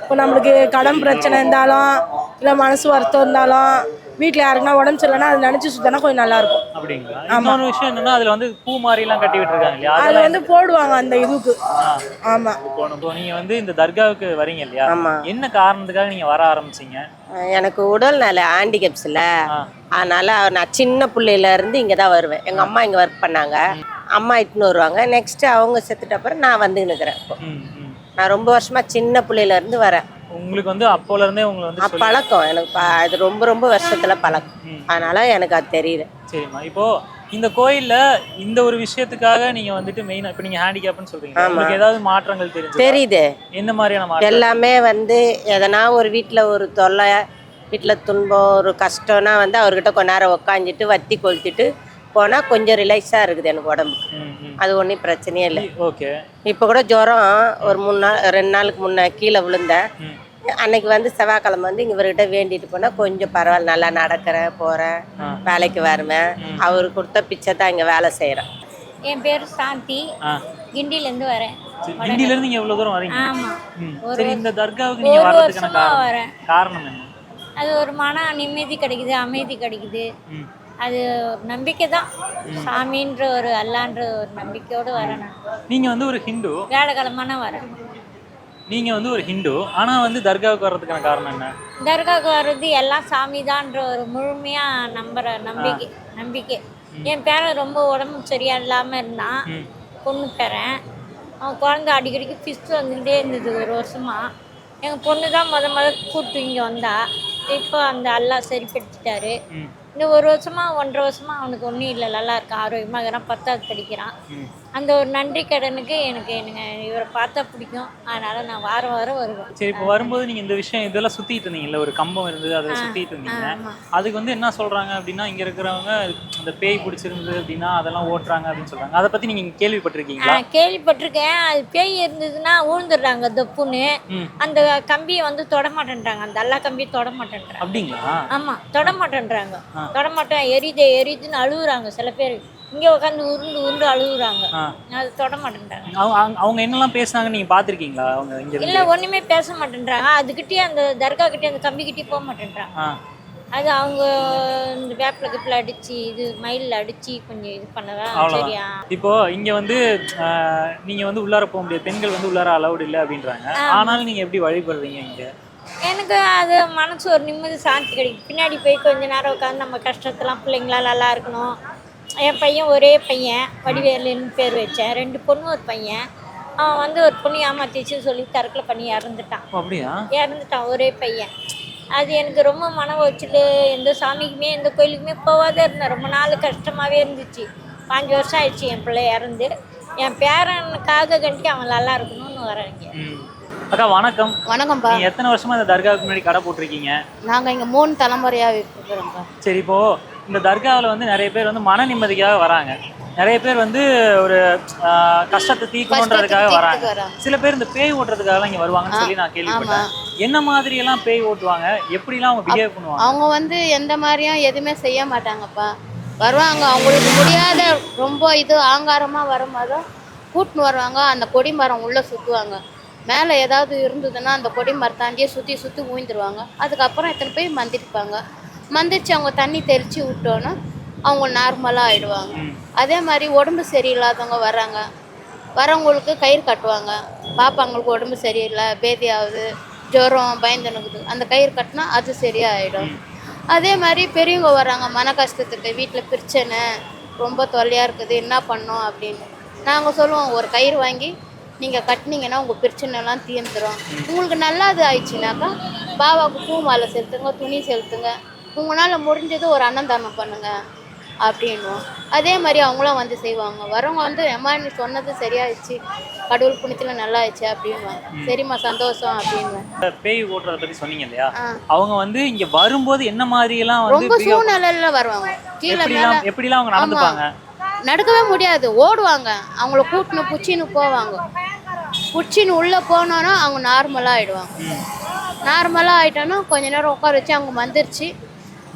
இப்போ நம்மளுக்கு கடன் பிரச்சனை இருந்தாலும் இல்லை மனசு வருத்தம் இருந்தாலும் வீட்டில் யாருக்குன்னா உடம்பு சரியில்லைன்னா அது நினச்சி சுற்றினா கொஞ்சம் நல்லாயிருக்கும். அப்படிங்களா? இன்னொரு விஷயம் என்னன்னா அதுல வந்து பூ மாதிரி எல்லாம் கட்டி விட்டுருக்காங்க இல்லையா? அது அதெல்லாம் வந்து போடுவாங்க அந்த இதுக்கு. ஆமாம் இப்போ நீங்க வந்து இந்த தர்காவுக்கு வரீங்க இல்லையா? ஆமா. என்ன காரணத்துக்காக நீங்க வர ஆரம்பிச்சீங்க? எனக்கு உடல் நல ஹேண்டிகேப்ஸில். ஆ. அதனால நான் சின்ன பிள்ளையில இருந்து இங்கே தான் வருவேன். எங்கள் அம்மா இங்கே ஒர்க் பண்ணாங்க. அம்மா இட்டுன்னு வருவாங்க. நெக்ஸ்ட்டு அவங்க செத்துட்ட அப்புறம் நான் வந்துன்னு இருக்கிறேன். நான் ரொம்ப வருஷமா சின்ன பிள்ளையில இருந்து வரேன். உங்களுக்கு வந்து அப்போல இருந்தே உங்களை வந்து பழக்கம். எனக்கு இது ரொம்ப ரொம்ப வருஷத்துல பழக்கம். அதனால எனக்கு அது தெரியுது சரிம்மா. இப்போ இந்த கோயில்ல இந்த ஒரு விஷயத்துக்காக நீங்க வந்துட்டு மெயினா இப்போ நீங்க ஹேண்டிகேப்னு சொல்றீங்க. ஆமா. உங்களுக்கு ஏதாவது மாற்றங்கள் தெரிஞ்சு தெரியுது. என்ன மாதிரியான எல்லாமே வந்து எதனா ஒரு வீட்டில் ஒரு தொல்லை வீட்டில் துன்பம் ஒரு கஷ்டம்னா வந்து அவர்கிட்ட கொஞ்ச நேரம் உக்காந்துட்டு வத்தி கொளுத்திட்டு போனால் கொஞ்சம் ரிலாக்ஸாக இருக்குது எனக்கு உடம்புக்கு. அது ஒன்றும் பிரச்சனையே இல்லை. ஓகே. இப்போ கூட ஜுரம் ஒரு மூணு நாள் ரெண்டு நாளுக்கு முன்னே கீழே விழுந்தேன். அன்னைக்கு வந்து செவ்வாய்க்கிழமை வந்து இவர்கிட்ட வேண்டிட்டு போனால் கொஞ்சம் பரவாயில்ல நல்லா நடக்கிறேன் போகிறேன் ஆ. வேலைக்கு வருவேன் அவர் கொடுத்த பிச்சை தான் இங்கே வேலை செய்கிறேன் என் பேர் சாந்தி. கிண்டிலேருந்து வரேன். கிண்டில இருந்து இங்க தூரம் வரீங்க? ஆமாம் சரி இந்த தர்காவுக்கு வரேன். காரணம் என்ன? அது ஒரு மன நிம்மதி கிடைக்குது அமைதி கிடைக்குது. அது நம்பிக்கை தான். சாமின்ற ஒரு அல்லான்ற ஒரு நம்பிக்கையோடு வரேன் நான். நீங்க வந்து ஒரு ஹிந்து. வேலைக்கிழமான வரேன். நீங்க வந்து ஒரு ஹிந்து ஆனா வந்து தர்காவுக்கு வர்றதுக்கான காரணம் என்ன? தர்காவுக்கு வர்றது எல்லாம் சாமிதான்ற ஒரு முழுமையாக நம்புற நம்பிக்கை நம்பிக்கை. என் பேரன் ரொம்ப உடம்பு சரியா இல்லாமல் இருந்தான். பொண்ணு பேரன். அவன் குழந்தை அடிக்கடிக்கு பிஸ்து வந்துக்கிட்டே இருந்தது ஒரு வருஷமா. எங்கள் பொண்ணு தான் முத முத கூப்பிட்டு இங்கே வந்தா. இப்போ அந்த அல்லா சரிப்படுத்திட்டாரு. இந்த ஒரு வருஷமா ஒன்றரை வருஷமா அவனுக்கு ஒன்றும் இல்லை. நல்லா இருக்கான் ஆரோக்கியமாக இருக்கிறான் பத்தாவது படிக்கிறான். அந்த ஒரு நன்றி கடனுக்கு எனக்கு எனக்கு இவரை பார்த்தா பிடிக்கும். அதனால நான் வாரம் வாரம் வருவேன். சரி இப்போ வரும்போது நீங்க இந்த விஷயம் இதெல்லாம் சுத்திட்டு இருந்தீங்கல்ல ஒரு கம்பம் இருந்தது அதை சுத்திட்டு இருந்தீங்க. அதுக்கு வந்து என்ன சொல்றாங்க அப்படின்னா இங்க இருக்கிறவங்க அந்த பேய் பிடிச்சிருந்தது அப்படின்னா அதெல்லாம் ஓட்டுறாங்க அப்படின்னு சொல்றாங்க. அதை பத்தி நீங்க கேள்விப்பட்டிருக்கீங்களா? கேள்விப்பட்டிருக்கேன். அது பேய் இருந்ததுன்னா ஊழ்ந்துடுறாங்க தொப்புன்னு. அந்த கம்பியை வந்து தொட மாட்டேன்றாங்க அந்த அல்லா கம்பியை தொட மாட்டேன்றாங்க அப்படிங்களா? ஆமாம் தொட மாட்டேன்றாங்க. தொட மாட்டேன் எரியுது எரியுதுன்னு அழுகுறாங்க சில பேர். இங்கே உட்காந்து உருண்டு உருண்டு அழுகுறாங்க. அது தொட மாட்டேன்றாங்க. அவங்க என்னெல்லாம் பேசுனாங்க நீங்க பாத்திருக்கீங்களா அவங்க இங்க இல்லை ஒன்றுமே பேச மாட்டேன்றாங்க. அதுக்கிட்டே அந்த தர்கா கிட்டே அந்த கம்பிக்கிட்டே போக மாட்டேன்றாங்க. அது அவங்க இந்த வேப்பில் கிப்பில் அடித்து இது மயிலில் அடித்து கொஞ்சம் இது பண்ணதான். சரியா? இப்போ இங்க வந்து ஆஹ், நீங்க வந்து உள்ளார போக முடியாது. பெண்கள் வந்து உள்ளார அலௌடு இல்லை அப்படின்றாங்க. ஆனாலும் நீங்க எப்படி வழிபடுறீங்க இங்க? எனக்கு அது மனசு ஒரு நிம்மதி சாந்தி கிடைக்கும். பின்னாடி போய் கொஞ்ச நேரம் உட்காந்து நம்ம கஷ்டத்தெல்லாம் பிள்ளைங்களாம் நல்லா இருக்கணும். என் பையன் ஒரே பையன் வடிவேலுன்னு பேர் வச்சேன். ரெண்டு பொண்ணு ஒரு பையன். அவன் வந்து ஒரு பொண்ணு ஏமாத்திச்சு சொல்லி தற்கொலை பண்ணி இறந்துட்டான். அப்படியா? இறந்துட்டான் ஒரே பையன். அது எனக்கு ரொம்ப மன உளைச்சல். எந்த சாமிக்குமே எந்த கோயிலுக்குமே போகாத இருந்தேன். ரொம்ப நாள் கஷ்டமாகவே இருந்துச்சு. பாஞ்சு வருஷம் ஆயிடுச்சு என் பிள்ளை இறந்து. என் பேரனுக்காக கண்டி அவன் நல்லா இருக்கணும்னு ம். அக்கா வணக்கம். வணக்கம்ப்பா. நீங்க எத்தனை வருஷமா இந்த தர்காவுக்கு முன்னாடி கடை போட்டிருக்கீங்க? நாங்கள் இங்கே மூணு தலைமுறையாக இருக்கிறோம்ப்பா. சரி இப்போ இந்த தர்காவில் வந்து நிறைய பேர் வந்து மன நிம்மதிக்காக வராங்க. நிறைய பேர் வந்து ஒரு ஆஹ், கஷ்டத்தை தீக்கணுன்றதுக்காக கஷ்டத்தை வராங்க. சில பேர் இந்த பேய் ஓட்டுறதுக்காக இங்க வருவாங்கன்னு சொல்லி நான் கேள்விப்பட்டேன். என்ன மாதிரி எல்லாம் பேய் ஓட்டுவாங்க? எப்படிலாம் அவங்க பிஹேவ் பண்ணுவாங்க? அவங்க வந்து எந்த மாதிரியும் எதுவுமே செய்ய மாட்டாங்கப்பா. வருவாங்க அவங்களுக்கு முடியாத ரொம்ப இது ஆங்காரமாக வரும்போது கூட்டின்னு வருவாங்க அந்த கொடி மரம் உள்ளே சுற்றுவாங்க மேலே ஏதாவது இருந்ததுன்னா அந்த கொடி மரத்தாண்டியே சுற்றி சுற்றி ஊழ்ந்துருவாங்க அதுக்கப்புறம் எத்தனை போய் மந்திரிப்பாங்க? மந்திரிச்சு அவங்க தண்ணி தெளித்து விட்டோன்னா அவங்க நார்மலாக ஆயிடுவாங்க. அதே மாதிரி உடம்பு சரியில்லாதவங்க வர்றாங்க. வரவங்களுக்கு கயிறு கட்டுவாங்க. பாப்பாங்களுக்கு உடம்பு சரியில்லை பேதி ஆகுது ஜுரம் பயந்துனுக்குது. அந்த கயிறு கட்டினா அது சரியாயிடும். அதே மாதிரி பெரியவங்க வராங்க மன கஷ்டத்துக்கு வீட்டில் பிரச்சனை ரொம்ப தொல்லையாக இருக்குது என்ன பண்ணோம் அப்படின்னு. நாங்கள் சொல்லுவோம் ஒரு கயிறு வாங்கி நீங்கள் கட்டினீங்கன்னா உங்கள் பிரச்சனைலாம் தீர்ந்துடும் உங்களுக்கு நல்லது ஆயிடுச்சுனாக்கா பாபாவுக்கு பூ மாலை செலுத்துங்க துணி செலுத்துங்க. உங்களால் முடிஞ்சது ஒரு அன்னதானம் பண்ணுங்க அப்படின்னுவோம். அதே மாதிரி அவங்களும் வந்து செய்வாங்க. வரவங்க வந்து அம்மா நீ சொன்னது சரியாயிடுச்சு. கடவுள் புண்ணியத்தில் நல்லா ஆயிடுச்சு அப்படின்வாங்க சரிம்மா சந்தோஷம் அப்படின்வேன் பேய் ஓட்டுறத பத்தி சொன்னீங்க இல்லையா. அவங்க வந்து இங்க வரும்போது என்ன மாதிரி எல்லாம் வந்து ரொம்ப சூழ்நிலையில வருவாங்க. கீழே எப்படிலாம் அவங்க நடந்துப்பாங்க? நடக்கவே முடியாது. ஓடுவாங்க. அவங்கள கூட்டின்னு புச்சின்னு போவாங்க. புச்சின்னு உள்ளே போனோன்னா அவங்க நார்மலாக ஆயிடுவாங்க. நார்மலாக ஆயிட்டோன்னா கொஞ்ச நேரம் உட்கார வச்சு அவங்க மந்திரிச்சு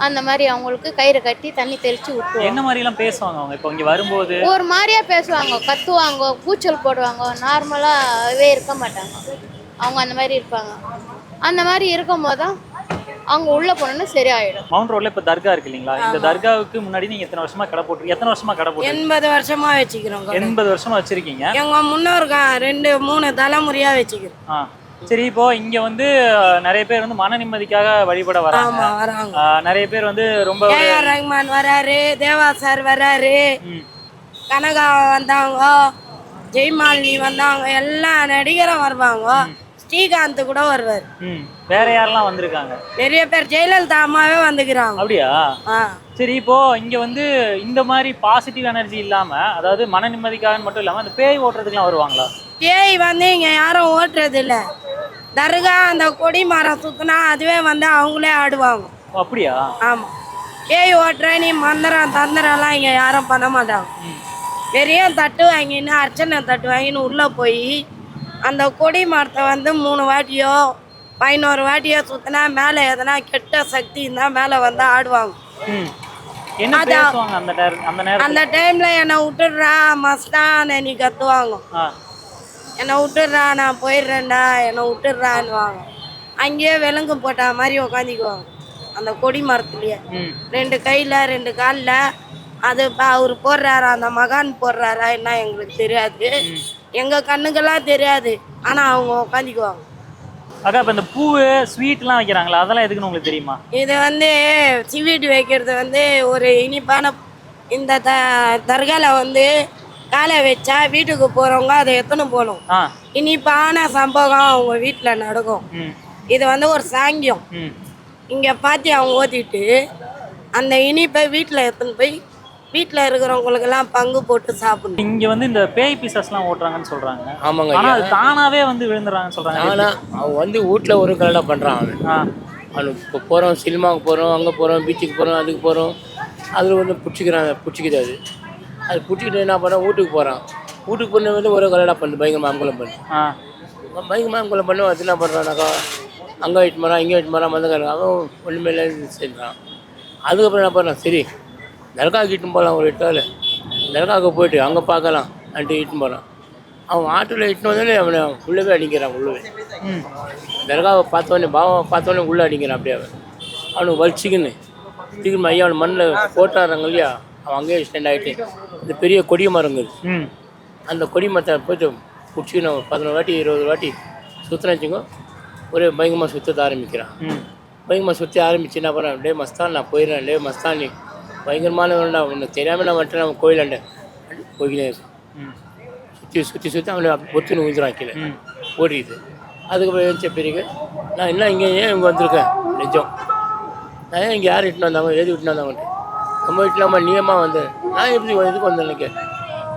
அந்த மாதிரி அவங்களுக்கு கயிறு கட்டி தண்ணி தெளித்து விட்டுருவாங்க. என்ன மாதிரி எல்லாம் பேசுவாங்க அவங்க? இப்போ இங்க வரும்போது ஒரு மாதிரியா பேசுவாங்க. கத்துவாங்க கூச்சல் போடுவாங்க. நார்மலாகவே இருக்க மாட்டாங்க. அவங்க அந்த மாதிரி இருப்பாங்க. அந்த மாதிரி இருக்கும் போது தான் அவங்க உள்ளே போனோன்னா சரியாயிடும். மவுண்ட் ரோட்ல இப்ப தர்கா இருக்கு இல்லைங்களா? இந்த தர்காவுக்கு முன்னாடி நீங்க எத்தனை வருஷமா கடை போட்டு எத்தனை வருஷமா கடை போட்டு எண்பது வருஷமா வச்சுக்கிறோம். எண்பது வருஷமா வச்சிருக்கீங்க? எங்க முன்னோருக்கா ரெண்டு மூணு தலைமுறையா வச்சுக்கிறோம். சரி இப்போ இங்க வந்து நிறைய பேர் வந்து மன நிம்மதிக்காக வழிபட வராங்க. நிறைய பேர் வந்து ரொம்ப ரஹ்மான் வராரு தேவா சார் வராரு. கனகா வந்தாங்க ஜெய்மாலினி வந்தாங்க எல்லா நடிகரும் வருவாங்க. ஸ்ரீகாந்த் கூட வருவார். ம் வேற யாரெல்லாம் வந்திருக்காங்க? நிறைய பேர். ஜெயலலிதா அம்மாவே வந்துக்கிறாங்க. அப்படியா? சரி இப்போ இங்க வந்து இந்த மாதிரி பாசிட்டிவ் எனர்ஜி இல்லாம அதாவது மன நிம்மதிக்காக மட்டும் இல்லாம அந்த பேய் ஓட்டுறதுக்குலாம் வருவாங்களா? பேய் வந்து இங்க யாரும் ஓட்டுறது இல்ல தர்கா அந்த கொடி மரம் சுத்தினா அதுவே வந்து அவங்களே ஆடுவாங்க. அப்படியா? ஆமா. பேய் ஓட்டுற நீ மந்திரம் தந்திரம்லாம் இங்க யாரும் பண்ண மாட்டாங்க. வெறியும் தட்டு வாங்கின்னு அர்ச்சனை தட்டு வாங்கின்னு உள்ள போய் அந்த கொடி மரத்தை வந்து மூணு வாட்டியோ பதினோரு வாட்டியோ சுத்தினா மேலே எதனா கெட்ட சக்தி இருந்தால் மேலே வந்து ஆடுவாங்க. அந்த டைம்ல என்னை விட்டுடுறா மஸ்தான் நீ கத்துவாங்க. என்னை விட்டுடுறா நான் போயிடுறேன்டா என்னை விட்டுடுறான்னுவாங்க. அங்கேயே விலங்கு போட்ட மாதிரி உக்காந்திக்குவாங்க. அந்த கொடி மரத்துலயே. ரெண்டு கையில் ரெண்டு காலில் அது அவர் போடுறாரா அந்த மகான் போடுறாரா என்ன எங்களுக்கு தெரியாது. எங்கள் கண்ணுக்கெல்லாம் தெரியாது. ஆனால் அவங்க உக்காந்திக்குவாங்க. அக்கா இப்போ இந்த பூவு ஸ்வீட்லாம் வைக்கிறாங்களா? அதெல்லாம் எதுக்குன்னு உங்களுக்கு தெரியுமா? இது வந்து சிவிட்டு வைக்கிறது வந்து ஒரு இனிப்பான இந்த த தர்கால வந்து காலை வச்சா வீட்டுக்கு போகிறவங்க அதை எத்தனை போகணும் ஆ. இனிப்பான சம்பவம் அவங்க வீட்டில் நடக்கும். இது வந்து ஒரு சாங்கியம். இங்கே பார்த்து அவங்க ஓத்திட்டு அந்த இனிப்பை வீட்டில் எடுத்துன்னு போய் வீட்டில் இருக்கிறவங்களுக்கெல்லாம் பங்கு போட்டு சாப்பிடணும். இங்க வந்து இந்த பேய் பீசஸ்லாம் ஓட்டுறாங்கன்னு சொல்றாங்க. ஆமாங்க ஆனா அது தானாவே வந்து விழுந்துறாங்கன்னு சொல்றாங்க. ஆனா அவன் வந்து வீட்டில் ஒரு கலடா பண்ணுறான் அவன் ஆ. அவனுக்கு இப்போ போகிறோம் சினிமாவுக்கு போகிறோம் அங்கே போகிறோம் பீச்சுக்கு போகிறோம் அதுக்கு போகிறோம் அதில் வந்து பிடிச்சிக்கிறான் பிடிச்சிக்குது அது. அது பிடிச்சிக்கிட்டு என்ன பண்ணுறான் வீட்டுக்கு போகிறான் வீட்டுக்கு போன வந்து ஒரு கலடா பண்ணு பயங்கரமாக அங்குலம் பண்ணு. ஆ. பயங்கரமாக அங்குலம் பண்ணு அது என்ன பண்ணுறானாக்கா அங்கே இட்டு மரம் இங்கே இட்டு மரம் வந்து அவன் ஒன்றுமே இல்லை செஞ்சான் அதுக்கப்புறம் என்ன பண்ணுறான் சரி தர்காவுக்கு இட்டுன்னு போகலாம் ஒரு எட்டு நாள். தர்காவுக்கு போயிட்டு அங்கே பார்க்கலாம் அன்ட்டு இட்டுன்னு போகிறான் அவன் ஆட்டோவில் இட்டுன்னு வந்தாலே அவனை உள்ளவே அடிக்கிறான் உள்ளவே. தர்காவை பார்த்தோன்னே பாபாவை பார்த்தோன்னே உள்ளே அடிக்கிறான் அப்படியே அவன். அவனுக்கு வலிச்சிக்கின்னு. தூக்கி ஐயா அவன் மண்ணில் போட்டாடுறாங்க இல்லையா? அவன் அங்கேயே ஸ்டாண்ட் ஆகிட்டு. இந்த பெரிய கொடிய மரங்கள் ம். அந்த கொடி மரத்தை போயிட்டு பிடிச்சிக்கின்னு அவன் பதினோரு வாட்டி இருபது வாட்டி சுற்றுன வச்சுக்கோ ஒரே பயங்கரமாக சுற்றத்தை ஆரம்பிக்கிறான். பயங்கரமாக சுற்றி ஆரம்பிச்சு என்ன பண்ணுறான்? டே மஸ்தான் நான் போயிடுறேன். டே மஸ்தான் நீ பயங்கரமானவன்டா உனக்கு தெரியாமல் நான் வந்துட்டேன் அவன் கோயிலாண்ட. போய்க்கினே இருக்கான் ம். சுற்றி சுற்றி சுற்றி அவனை பொத்துன்னு ஊந்துறான் கீழே ஓடிடுது அதுக்கப்புறம் எழுந்த பிறகு நான் என்ன இங்கே ஏன் இங்கே வந்திருக்கேன்? நிஜம் நான் ஏன் இங்கே யார் இட்டுன்னு வந்தாங்க? எழுதி விட்டுன்னு வந்தாங்கன்ட்டு நம்ம வீட்டில் நீயமாக வந்தேன் நான் எப்படி எதுக்கு வந்தேன்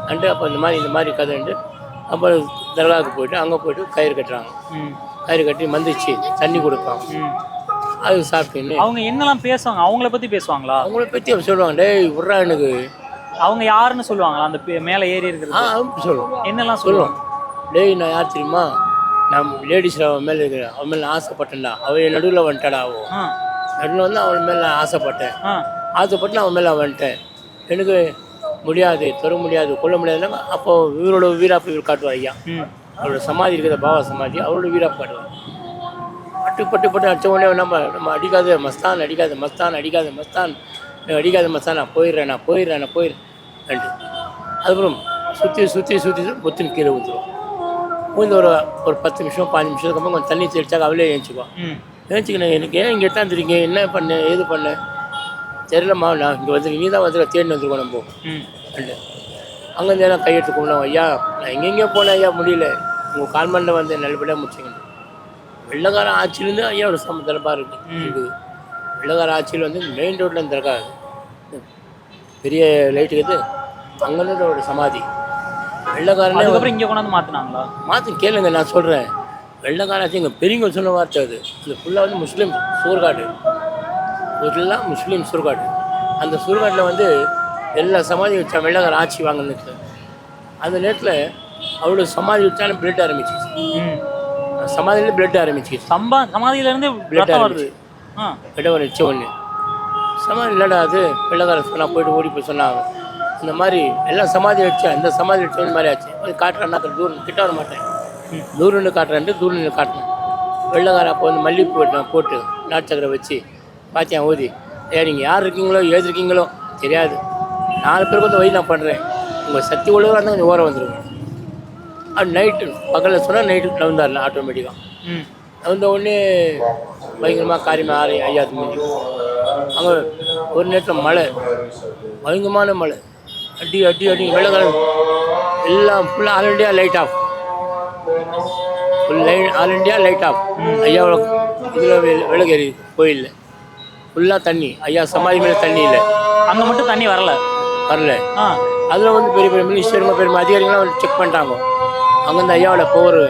அன்ட்டு அப்போ இந்த மாதிரி இந்த மாதிரி கதைன்ட்டு அப்புறம் தர்காவுக்கு போயிட்டு அங்கே போயிட்டு கயிறு கட்டுறாங்க. கயிறு கட்டி மந்திரிச்சு தண்ணி கொடுப்பாங்க. அது சாப்பிட்டுன்னு அவங்க என்னெல்லாம் பேசுவாங்க? அவங்கள பத்தி பேசுவாங்களா? அவங்கள பற்றி அவங்க சொல்லுவாங்க. டேய் விட்றா எனக்கு. அவங்க யாருன்னு சொல்லுவாங்களா? அந்த மேல ஏறி ஆ இருக்கிறது அவங்க சொல்லுவோம். என்னெல்லாம் சொல்லுவோம். டேய் நான் யார் தெரியுமா? நான் லேடிஸில் அவன் மேலே இருக்கிற அவன் மேலே ஆசைப்பட்டேன்டா. அவன் நடுவில் வந்துட்டாடா அவன். ஆ. நடுவில் வந்து அவன் மேலே நான் ஆசைப்பட்டேன். ஆ. ஆசைப்பட்டு அவன் மேலே வந்துட்டேன். எனக்கு முடியாது தொட முடியாது கொல்ல முடியாதுன்னா அப்போ இவரோட வீராப்பு இவர் காட்டுவார் ஐயா. அவரோட சமாதி இருக்கிற பாபா சமாதி அவரோட வீராப்பு காட்டுவார். பட்டு பட்டு பட்டு அடிச்ச உடனே நம்ம நம்ம அடிக்காத மஸ்தான் அடிக்காத மஸ்தான் அடிக்காத மஸ்தான். அடிக்காத மஸ்தான் நான் போயிடுறேன் நான் போயிடுறேன் நான் போயிடுறேன் அதுக்கப்புறம் சுற்றி சுற்றி சுற்றி புத்துன்னு கீழே ஊற்றுவோம் ஊந்து ஒரு ஒரு பத்து நிமிஷம் பாஞ்சு நிமிஷத்துக்கு அப்புறம் கொஞ்சம் தண்ணி தெளிச்சாக்க அவளே ஏஞ்சிக்குவான். ம். ஏஞ்சிக்கணும் எனக்கு ஏன் இங்கே எடுத்தாந்துருக்கீங்க என்ன பண்ண ஏது பண்ண? தெரியலம்மா நான் இங்கே வந்து நீ தான் வந்து தேடி வந்துருக்கோம் நம்ம. அண்டு அங்கேருந்து எல்லாம் கையெடுத்து கும்பிடுவோம் ஐயா நான் எங்கெங்கேயோ போனேன் ஐயா முடியல. உங்கள் கால்மண்டில் வந்து நல்லபடியாக முடிச்சிங்க வெள்ளக்கார ஆட்சியிலேருந்து ஐயாவோட சம தரப்பாக இருக்கு. இருக்குது வெள்ளக்கார ஆட்சியில் வந்து மெயின் ரோட்டில் திறக்காது பெரிய லைட்டுக்கு இது அங்கே ஒரு சமாதி. வெள்ளக்காரனே அதுக்கப்புறம் இங்க கொண்டாந்து மாத்துனாங்களா? மாற்றி கேளுங்க நான் சொல்கிறேன் வெள்ளக்காராச்சு எங்கள் பெரியவங்க சொன்ன வார்த்தை அது. இது ஃபுல்லாக வந்து முஸ்லீம் சூர்காடு. ஃபுல்லாக முஸ்லீம் சுடுகாடு அந்த சுடுகாட்டில் வந்து எல்லா சமாதி வச்சா வெள்ளக்கார ஆட்சி வாங்கினது அந்த நேரத்தில் அவரோட சமாதி வச்சாலும் பிளட் ஆரம்பிச்சிச்சு. சமாதியில பிளட் ஆரம்பிச்சிச்சு சம்பா சமாதியில இருந்து Blood ரத்தம் வருது. ஆ. விட வச்ச ஒன்று சமாதி இல்லைடா அது. வெள்ளக்கார சொன்னா போயிட்டு ஓடி போய் சொன்னாங்க. இந்த மாதிரி எல்லாம் சமாதி வச்சேன் இந்த சமாதி வச்ச மாதிரி ஆச்சு. அது காட்டுறேன்னா தூரம் கிட்ட வர மாட்டேன். தூரம்னு காட்டுறேன்ட்டு தூரம்னு காட்டினேன் வெள்ளக்கார அப்போ வந்து மல்லிகைப்பூ வெட்டினேன் போட்டு நாட்டு சக்கரை வச்சு பாத்தியா ஊதி. ஏன் நீங்கள் யார் இருக்கீங்களோ ஏது இருக்கீங்களோ தெரியாது. நாலு பேருக்கு வந்து வழி நான் பண்ணுறேன் உங்கள் சக்தி உள்ளவராக இருந்தால் கொஞ்சம் ஓரம் வந்துருங்க. அது நைட்டு பகலில் சொன்னால் நைட்டு நவந்தாரில் ஆட்டோமேட்டிக்காக ம். வந்த உடனே பயங்கரமாக காரியமாக ஆறி ஐயாது முடிஞ்சு அங்கே ஒரு நேரத்தில் மழை. பயங்கரமான மழை. அடி அடி அடி வெள்ளக்காரன். எல்லாம் ஃபுல்லாக all India light off full light all India light off ஐயாவோட இதில் விளக்கேறி கோயிலில். ஃபுல்லாக தண்ணி. ஐயா சமாதி மேலே தண்ணி இல்லை. அங்க மட்டும் தண்ணி வரல? வரல. ஆ. அதில் வந்து பெரிய பெரிய மினிஸ்டருங்க பெரிய அதிகாரிகள்லாம் செக் பண்ணிட்டாங்க. அங்கேருந்து ஐயாவோட போர்.